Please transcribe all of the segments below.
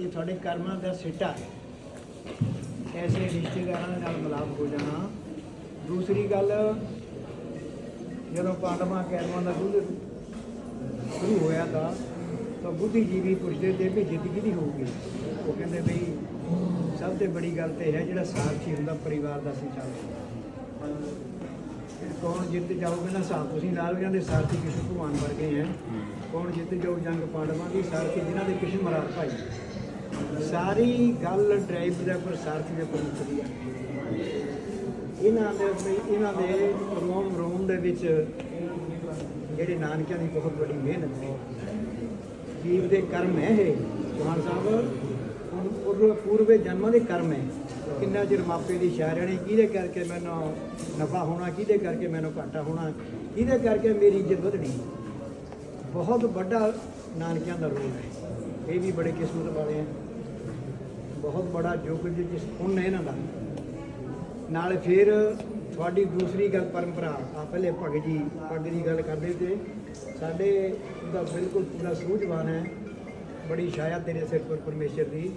ਇਹ ਤੁਹਾਡੇ ਕਰਮਾਂ ਦਾ ਸਿੱਟਾ। ਹੈ ਐਸੇ ਰਿਸ਼ਤੇਦਾਰਾਂ ਨਾਲ ਮਿਲਾਪ ਹੋ ਜਾਣਾ। ਦੂਸਰੀ ਗੱਲ ਜਦੋਂ ਪਾਂਡਵਾਂ ਕੈਰਮਾਂ ਦਾ ਦੁੱਧ ਸ਼ੁਰੂ ਹੋਇਆ ਤਾਂ ਤਾਂ ਬੁੱਧੀਜੀਵੀ ਪੁੱਛਦੇ ਤੇ ਵੀ ਜਿੱਤ ਕਿਹਦੀ ਹੋਊਗੀ? ਉਹ ਕਹਿੰਦੇ ਬਈ ਸਭ ਤੋਂ ਬੜੀ ਗੱਲ ਤੇ ਹੈ ਜਿਹੜਾ ਸਾਰਥੀ ਹੁੰਦਾ ਪਰਿਵਾਰ ਦਾ ਸੰਚਾਲਕ ਫਿਰ ਕੌਣ ਜਿੱਤ ਜਾਊਗਾ ਨਾ ਸਾਹ ਤੁਸੀਂ ਨਾਲ ਹੋ ਜਾਂਦੇ ਸਾਰਥੀ ਕਿਸੇ ਭਗਵਾਨ ਵਰਗੇ ਹੈ। ਕੌਣ ਜਿੱਤ ਜਾਊ ਜੰਗ ਪਾਂਡਵਾਂ ਦੀ? ਸਾਰਥੀ ਜਿਨ੍ਹਾਂ ਦੇ ਕ੍ਰਿਸ਼ਨ ਮਹਾਰਾਜ ਭਾਈ। ਸਾਰੀ ਗੱਲ ਡਰਾਈਵ ਦੇ ਉੱਪਰ ਦੇ ਉੱਪਰ ਮੁੱਕਦੀ ਇਹਨਾਂ ਦੇ ਇਹਨਾਂ ਦੇ ਰੋਮ ਰੋਮ ਦੇ ਵਿੱਚ ਜਿਹੜੇ ਨਾਨਕਿਆਂ ਦੀ ਬਹੁਤ ਵੱਡੀ ਮਿਹਨਤ ਹੈ। ਜੀਵ ਦੇ ਕਰਮ ਹੈ ਇਹ, ਜਵਾਨ ਸਾਹਿਬ। ਪੂਰ- ਪੂਰਵੇ ਜਨਮਾਂ ਦੇ ਕਰਮ ਹੈ। ਕਿੰਨਾ ਚਿਰ ਮਾਪੇ ਦੀ ਸ਼ਾਇਰਾਨੀ ਕਿਹਦੇ ਕਰਕੇ ਮੈਨੂੰ ਨਫਾ ਹੋਣਾ, ਕਿਹਦੇ ਕਰਕੇ ਮੈਨੂੰ ਘਾਟਾ ਹੋਣਾ, ਕਿਹਦੇ ਕਰਕੇ ਮੇਰੀ ਇੱਜ਼ਤ ਵਧਣੀ? ਬਹੁਤ ਵੱਡਾ ਨਾਨਕਿਆਂ ਦਾ ਰੋਲ ਹੈ। ਇਹ ਵੀ ਬੜੇ ਕਿਸਮਤ ਵਾਲੇ ਹੈ। ਬਹੁਤ ਬੜਾ ਯੁੱਗ ਜਿਸ ਪੁੰਨ ਹੈ ਇਹਨਾਂ ਦਾ। ਨਾਲ ਫਿਰ ਤੁਹਾਡੀ ਦੂਸਰੀ ਗੱਲ ਪਰੰਪਰਾ ਆ ਪਹਿਲੇ ਭਗਤ ਜੀ ਪੱਗ ਦੀ ਗੱਲ ਕਰਦੇ ਤੇ ਸਾਡੇ ਦਾ ਬਿਲਕੁਲ ਪੂਰਾ ਸੂਝਵਾਨ ਹੈ। ਬੜੀ ਛਾਇਆ ਤੇਰੇ ਸਿਰ ਪਰ ਪਰਮੇਸ਼ਰ ਦੀ।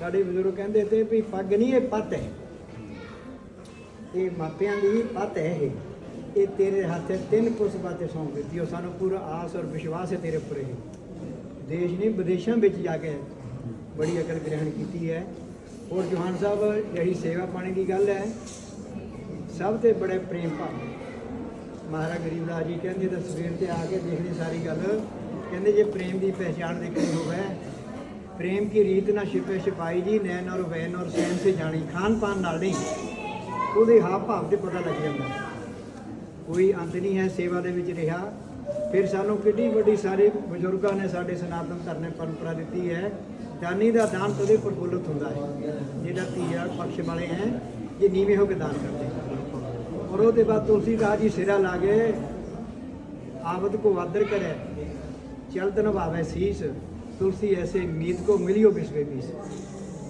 ਸਾਡੇ ਬਜ਼ੁਰਗ ਕਹਿੰਦੇ ਤੇ ਵੀ ਪੱਗ ਨਹੀਂ, ਇਹ ਪੱਤ ਹੈ। ਇਹ ਮਾਪਿਆਂ ਦੀ ਪੱਤ ਹੈ ਇਹ। ਇਹ ਤੇਰੇ ਹੱਥੇ ਤਿੰਨ ਕੁਸ ਬਾਤੇ ਸੌਂਪ ਦਿੱਤੀ। ਉਹ ਸਾਨੂੰ ਪੂਰਾ ਆਸ ਔਰ ਵਿਸ਼ਵਾਸ ਹੈ ਤੇਰੇ ਉੱਪਰ ਇਹ। ਦੇਸ਼ ਨਹੀਂ ਵਿਦੇਸ਼ਾਂ ਵਿੱਚ ਜਾ ਕੇ ਬੜੀ ਅਕਲ ਗ੍ਰਹਿਣ ਕੀਤੀ ਹੈ। ਔਰ ਜਵਾਨ ਸਾਹਿਬ ਜਿਹੜੀ ਸੇਵਾ ਪਾਣੀ ਦੀ ਗੱਲ ਹੈ। ਸਭ ਤੋਂ ਬੜੇ ਪ੍ਰੇਮ ਭਾਵ ਮਹਾਰਾਜ ਗਰੀਬਦਾਸ ਜੀ ਕਹਿੰਦੇ ਤਾਂ ਸਵੇਰ ਤੇ ਆ ਕੇ ਦੇਖਦੇ ਸਾਰੀ ਗੱਲ। ਕਹਿੰਦੇ ਜੇ ਪ੍ਰੇਮ ਦੀ ਪਹਿਚਾਣ ਦੇਖਣੀ ਹੋਵੇ, ਪ੍ਰੇਮ ਕੀ ਰੀਤ ਨਾ ਛਿਪੇ ਛਿਪਾਈ ਜੀ, ਨੈਣ ਔਰ ਵੈਨ ਔਰ ਸੈਨ ਸੇ ਜਾਣੀ ਖਾਨ ਪਾਨ ਨਾਲ ਨਹੀਂ। ਉਹਦੇ ਹਾਵ ਭਾਵ ਤੇ ਪਤਾ ਲੱਗ ਜਾਂਦਾ। ਕੋਈ ਅੰਤ ਨਹੀਂ ਹੈ ਸੇਵਾ ਦੇ ਵਿੱਚ ਰਿਹਾ। ਫਿਰ ਸਾਨੂੰ ਕਿੰਨੀ ਵੱਡੀ ਸਾਰੇ ਬਜ਼ੁਰਗਾਂ ਨੇ ਸਾਡੇ ਸਨਾਤਨ ਧਰਮ ਨੇ ਪਰੰਪਰਾ ਦਿੱਤੀ ਹੈ। ਦਾਨੀ ਦਾ ਦਾਨ ਤਦੇ ਪ੍ਰਫੁੱਲਤ ਹੁੰਦਾ ਹੈ। ਜਿਹੜਾ ਧੀਆ ਪਕਸ਼ ਵਾਲੇ ਹੈ, ਇਹ ਨੀਵੇਂ ਹੋ ਕੇ ਦਾਨ ਕਰਦੇ ਔਰ ਉਹਦੇ ਬਾਅਦ ਤੁਲਸੀਦਾਸ ਜੀ ਸਿਰਾ ਲਾਗੇ ਆਵਤ ਕੋ ਆਦਰ ਕਰੇ ਚਲਤ ਨਵਾਵੇ ਸੀਸ, ਤੁਲਸੀ ਐਸੇ ਮੀਤ ਕੋ ਮਿਲਿਓ ਬਿਸਵੇ ਬੀਸ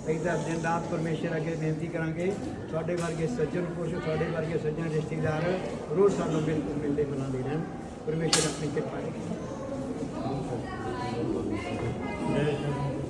ਇਹਦਾ ਦਿਨ ਰਾਤ ਪਰਮੇਸ਼ਰ ਅੱਗੇ ਬੇਨਤੀ ਕਰਾਂਗੇ, ਤੁਹਾਡੇ ਵਰਗੇ ਸੱਜਣ ਪੁਰਸ਼, ਤੁਹਾਡੇ ਵਰਗੇ ਸੱਜਣ ਰਿਸ਼ਤੇਦਾਰ ਰੋਜ਼ ਸਾਨੂੰ ਬਿਲਕੁਲ ਮਿਲਦੇ ਮਿਲਾਉਂਦੇ ਰਹਿਣ। ਪਰਮੇਸ਼ਰ ਆਪਣੀ ਕਿਰਪਾ ਕਰੇ ਜੈ ਸ਼੍ਰੀ